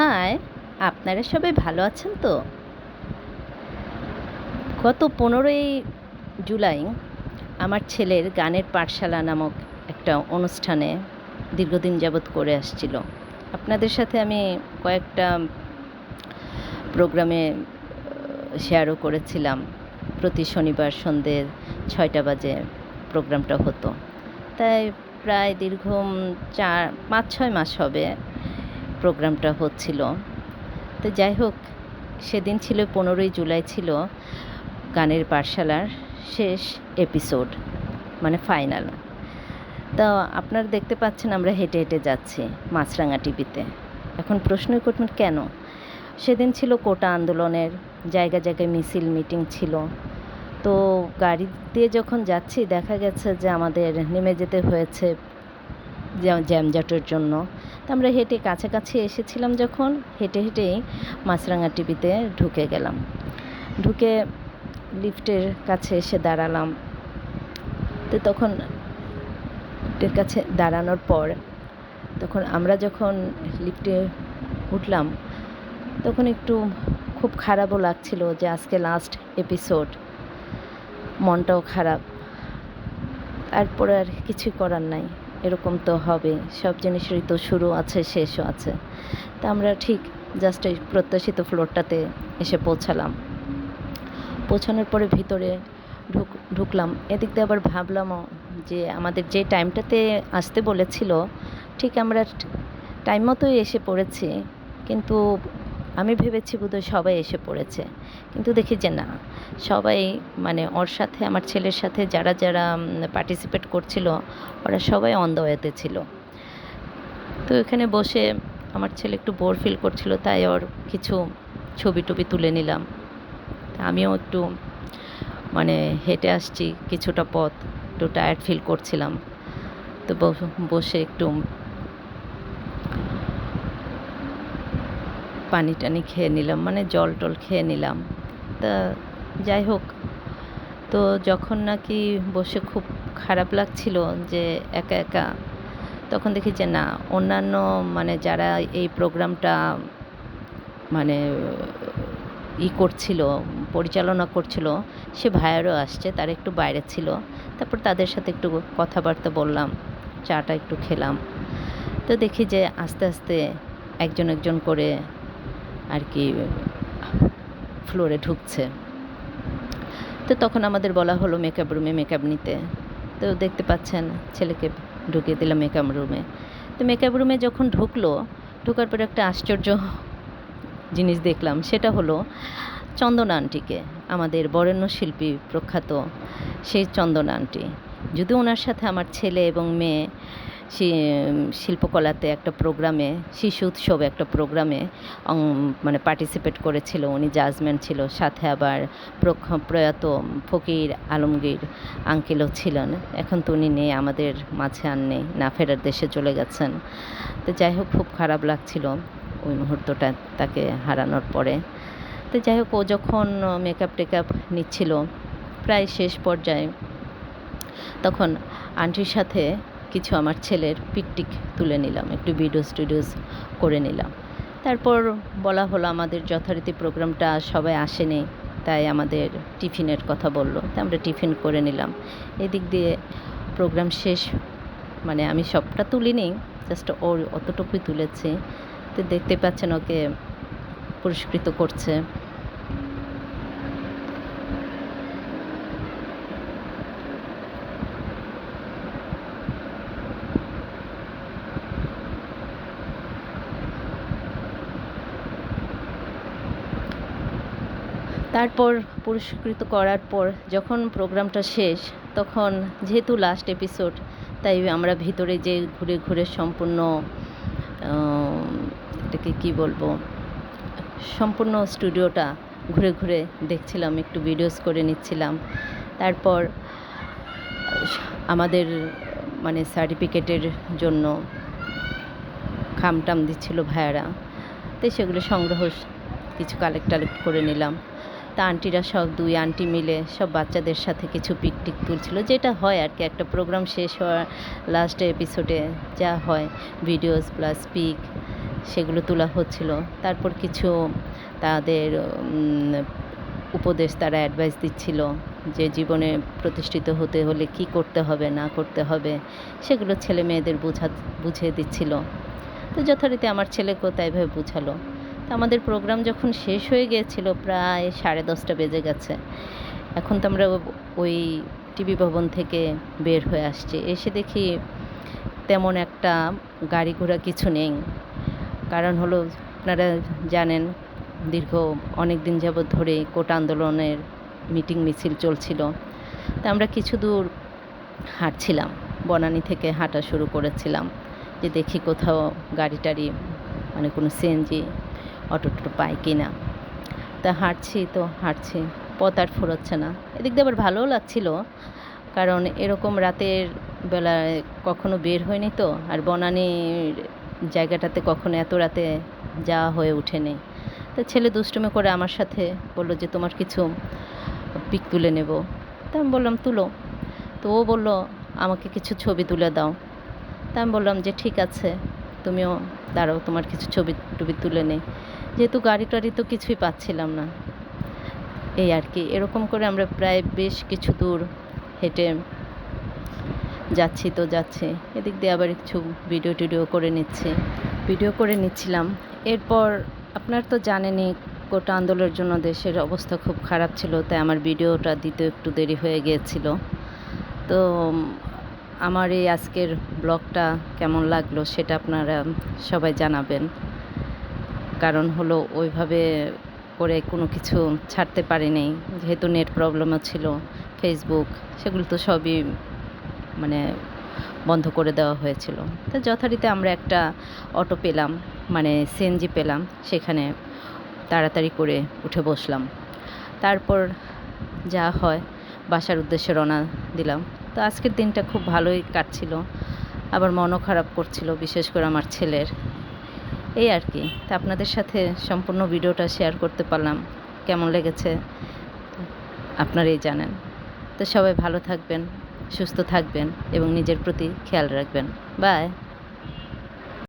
High, আপনারা সবাই ভালো আছেন তো? গত পনেরোই জুলাই আমার ছেলের গানের পাঠশালা নামক একটা অনুষ্ঠানে দীর্ঘদিন যাবৎ করে আসছিল। আপনাদের সাথে আমি কয়েকটা প্রোগ্রামে শেয়ারও করেছিলাম। প্রতি শনিবার সন্ধ্যে ছয়টা বাজে প্রোগ্রামটা হতো। তাই প্রায় দীর্ঘ চার, পাঁচ, ছয় মাস হবে প্রোগ্রামটা হচ্ছিল। তো যাই হোক, সেদিন ছিল পনেরোই জুলাই ছিল গানের পাঠশালার শেষ এপিসোড মানে ফাইনাল তো আপনারা দেখতে পাচ্ছেন আমরা হেঁটে হেঁটে যাচ্ছি মাছরাঙা টিভিতে। এখন প্রশ্নই করবেন কেন? সেদিন ছিল কোটা আন্দোলনের, জায়গা জায়গায় মিছিল মিটিং ছিল। তো গাড়ি দিয়ে যখন যাচ্ছি, দেখা গেছে যে আমাদের নেমে যেতে হয়েছে জ্যাম- জ্যামজটের জন্য। আমরা হেঁটে কাছাকাছি এসেছিলাম যখন, হেঁটে হেঁটেই মাছরাঙা টিভিতে ঢুকে গেলাম। ঢুকে লিফটের কাছে এসে দাঁড়ালাম। তো তখন লিফটের কাছে দাঁড়ানোর পর, তখন আমরা যখন লিফটে উঠলাম, তখন একটু খুব খারাপও লাগছিল যে আজকে লাস্ট এপিসোড মনটাও খারাপ। তারপরে আর কিছুই করার নাই। এরকম তো হবে। সব জিনিসেরই তো শুরু আছে, শেষও আছে। তা আমরা ঠিক জাস্ট এই প্রত্যাশিত ফ্লোরটাতে এসে পৌঁছালাম। পৌঁছানোর পরে ভিতরে ঢুক ঢুকলাম। এদিক দিয়ে আবার ভাবলামও যে আমাদের যে টাইমটাতে আসতে বলেছিল, ঠিক আমরা টাইম মতোই এসে পড়েছি। কিন্তু আমি ভেবেছি বোধহয় সবাই এসে পড়েছে। কিন্তু দেখি যে না, সবাই মানে ওর সাথে, আমার ছেলের সাথে যারা যারা পার্টিসিপেট করছিল, ওরা সবাই অন দ্য ছিল। তো এখানে বসে আমার ছেলে একটু বোর ফিল করছিল, তাই ওর কিছু ছবি টবি তুলে নিলাম। আমিও একটু মানে হেঁটে আসছি, কিছুটা পথ, একটু টায়ার্ড ফিল করছিলাম। তো বসে একটু পানি টানি খেয়ে নিলাম মানে জল টল খেয়ে নিলাম। তা যাই হোক, তো যখন নাকি বসে খুব খারাপ লাগছিল যে একা একা, তখন দেখি যে না, অন্যান্য মানে যারা এই প্রোগ্রামটা মানে ই করছিল, পরিচালনা করছিল, সে ভাইয়ারও আসছে, তারা একটু বাইরে ছিল। তারপর তাদের সাথে একটু কথাবার্তা বললাম, চাটা একটু খেলাম। তো দেখি যে আস্তে আস্তে একজন একজন করে আর কি ফ্লোরে ঢুকছে। তো তখন আমাদের বলা হলো মেকআপ রুমে মেকআপ নিতে। তো দেখতে পাচ্ছেন, ছেলেকে ঢুকিয়ে দিলাম মেকআপ রুমে তো মেকআপ রুমে যখন ঢুকলো, ঢোকার পরে একটা আশ্চর্য জিনিস দেখলাম, সেটা হলো চন্দনা আন্টিকে, আমাদের বরেণ্য শিল্পী প্রখ্যাত সেই চন্দনা আন্টি। যদিও ওনার সাথে আমার ছেলে এবং মেয়ে শিল্পকলাতে একটা প্রোগ্রামে, শিশু উৎসবে একটা প্রোগ্রামে মানে পার্টিসিপেট করেছিল। উনি জাজমেন্ট ছিল, সাথে আবার প্রয়াত ফকির আলমগীর আঙ্কেলও ছিলেন। এখন তো উনি নেই, আমাদের মাঝে আর নেই, না ফেরার দেশে চলে গেছেন। তো যাই হোক, খুব খারাপ লাগছিল ওই মুহূর্তটা তাকে হারানোর পরে। তো যাই হোক, ও যখন মেকআপ টেকআপ নিচ্ছিল, প্রায় শেষ পর্যায়ে, তখন আন্টির সাথে কিছু আমার ছেলের পিকটিক তুলে নিলাম, একটু ভিডিওস টিডিওস করে নিলাম। তারপর বলা হলো আমাদের যথারীতি প্রোগ্রামটা সবাই আসেনি, তাই আমাদের টিফিনের কথা বলল তাই আমরা টিফিন করে নিলাম। এদিক দিয়ে প্রোগ্রাম শেষ মানে আমি সবটা তুলিনি, জাস্ট ওর অতটুকুই তুলেছি। তো দেখতে পাচ্ছেন ওকে পুরস্কৃত করছে। তারপর পুরস্কৃত করার পর যখন প্রোগ্রামটা শেষ, তখন যেহেতু লাস্ট এপিসোড তাই আমরা ভিতরে যে ঘুরে ঘুরে সম্পূর্ণ এটাকে কি বলব, সম্পূর্ণ স্টুডিওটা ঘুরে ঘুরে দেখছিলাম, একটু ভিডিওস করে নিচ্ছিলাম। তারপর আমাদের মানে সার্টিফিকেটের জন্য খামটাম দিচ্ছিল ভাইয়ারা তো সেগুলো সংগ্রহ কিছু কালেক্ট টালেক্ট করে নিলাম। তা আন্টিরা সব দুই আন্টি মিলে সব বাচ্চাদের সাথে কিছু পিকটিক তুলছিল। যেটা হয় আর কি, একটা প্রোগ্রাম শেষ হওয়ার লাস্ট এপিসোডে যা হয় ভিডিওস প্লাস পিক সেগুলো তোলা হচ্ছিল। তারপর কিছু তাদের উপদেশ তারা অ্যাডভাইস দিচ্ছিল যে জীবনে প্রতিষ্ঠিত হতে হলে কি করতে হবে, না করতে হবে, সেগুলো ছেলে মেয়েদের বোঝা, বুঝিয়ে দিচ্ছিল। তো যথারীতি আমার ছেলেকেও তাইভাবে বুঝালো। আমাদের প্রোগ্রাম যখন শেষ হয়ে গিয়েছিল প্রায় সাড়ে দশটা বেজে গেছে। এখন তো আমরা ওই টিভি ভবন থেকে বের হয়ে আসছি। এসে দেখি তেমন একটা গাড়ি ঘোড়া কিছু নেই। কারণ হলো, আপনারা জানেন, দীর্ঘ অনেক দিন যাবৎ ধরে কোটা আন্দোলনের মিটিং মিছিল চলছিল। তা আমরা কিছু দূর হাঁটছিলাম। বনানী থেকে হাঁটা শুরু করেছিলাম। যে দেখি কোথাও গাড়ি টাড়ি মানে কোনো সিএনজি অটো টটো পাই কি না? তা হাঁটছি তো, হাঁটছি, পথ আর ফুরোচ্ছে না। এদিক দিয়ে আবার ভালোও লাগছিল, কারণ এরকম রাতের বেলায় কখনো বের হয়নি তো, আর বনানীর জায়গাটাতে কখনো এত রাতে যাওয়া হয়ে ওঠেনি। তো ছেলে দুষ্টুমি করে আমার সাথে বলল যে, তোমার কিছু পিক তুলে নেব। তা আমি বললাম, তুলো। তো ও বলল, আমাকে কিছু ছবি তুলে দাও। তা আমি বললাম যে, ঠিক আছে, তুমিও দাঁড়াও, তোমার কিছু ছবি টবি তুলে নেই। যেহেতু গাড়ি টাড়ি তো কিছুই পাচ্ছিলাম না। এই আর কি, এরকম করে আমরা প্রায় বেশ কিছু দূর হেঁটে যাচ্ছি তো যাচ্ছি। এদিক দিয়ে আবার কিছু ভিডিও টিডিও করে নিচ্ছি। ভিডিও করে নিচ্ছিলাম। এরপর আপনার তো জানেনই কোটা আন্দোলনের জন্য দেশের অবস্থা খুব খারাপ ছিল, তাই আমার ভিডিওটা দিতে একটু দেরি হয়ে গিয়েছিল। তো, আমার এই আজকের ব্লগটা কেমন লাগল সেটা আপনারা সবাই জানাবেন। কারণ হলো ওইভাবে করে কোনো কিছু ছাড়তে পারিনি। যেহেতু নেট প্রবলেমও ছিল ফেসবুক সেগুলো তো সবই মানে বন্ধ করে দেওয়া হয়েছিল। তো যথারীতি আমরা একটা অটো পেলাম মানে সিএনজি পেলাম, সেখানে তাড়াতাড়ি করে উঠে বসলাম। তারপর যা হয়, বাসার উদ্দেশ্যে রওনা দিলাম। তো আজকের দিনটা খুব ভালোই কাটছিল, আবার মনও খারাপ করছিল, বিশেষ করে আমার ছেলের। এই আর কি। তা আপনাদের সাথে সম্পূর্ণ ভিডিওটা শেয়ার করতে পারলাম। কেমন লেগেছে? আপনারাই জানেন। তো সবাই ভালো থাকবেন, সুস্থ থাকবেন এবং নিজের প্রতি খেয়াল রাখবেন। বাই